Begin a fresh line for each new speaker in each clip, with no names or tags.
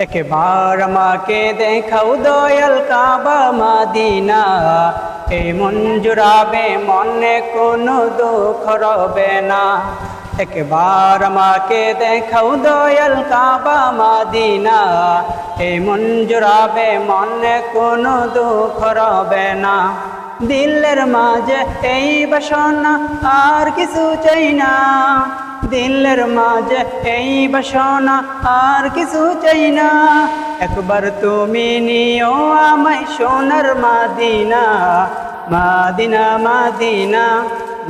একবার আমাকে দেখাও দয়াল কাবা মাদিনা। এই জুড়াবে মনে কোনো দুঃখ রবে না। একবার আমাকে দেখাও দয়াল কাবা মাদিনা। এই জুড়াবে মনে কোনো দুঃখ রবে না। দিলের মাঝে এই বাসনা আর কিছু চাই না। দিলের মাঝে এই বাসনা আর কিছু চাই না। একবার তুমি নিও আমায় সোনার মাদিনা মাদিনা মাদিনা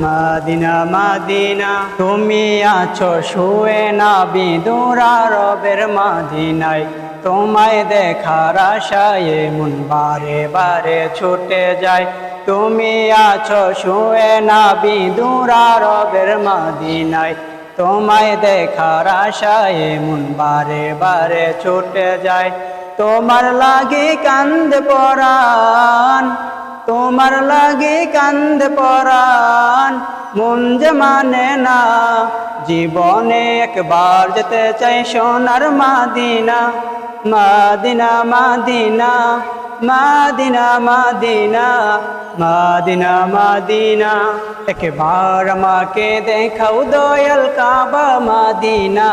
মাদিনা মাদিনা। তুমি আছো শুয়ে না বিদুরা রবের মাদিনায়। তোমায় দেখার আশায় মন বারে বারে ছুটে যায় তুমি আছো শুয়ে না বিদুরা রবের মাদিনায়। তোমায় দেখার আশায় মন বারে বারে ছুটে যায়। তোমার লাগে কান্দ পরাণ, তোমার লাগে কান্দ পরাণ। মন যে মানে না, জীবনে একবার যেতে চাই সোনার মাদিনা মাদিনা মাদিনা। মাদিনা মাদিনা মাদিনা মাদিনা। একবার আমাকে দেখাও দয়াল কাবা মাদিনা।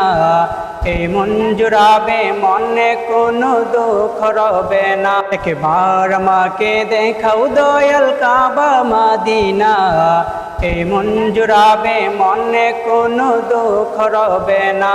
এই মন জুড়াবে মনে কোনো দুঃখ রবে না। একবার আমাকে দেখাও দয়াল কাবা মাদিনা। এই মন জুড়াবে মনে কোনো দুঃখ রবে না।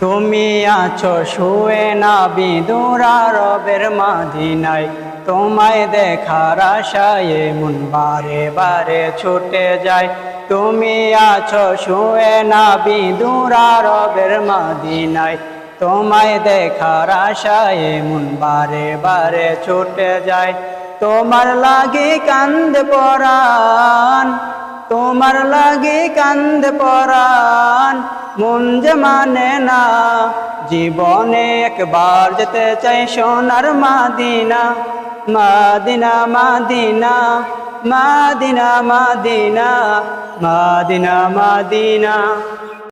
তুমি আছো, শুয়ে না বিদুরা রবের মাদিনায়। তোমায় দেখার আশায় মন বারে বারে ছুটে যায় তুমি আছো, শুয়ে না বিদুরা রবের মাদিনায়। তোমায় দেখার আশায় মন বারে বারে ছুটে যায় তোমার লাগে কান্দ পরাণ, তোমার লাগে কান্দ পরাণ। যে মানে না। জীবনে একবার যেতে চাই সোনার মাদিনা। মাদিনা মাদিনা মাদিনা মাদিনা মাদিনা মাদিনা।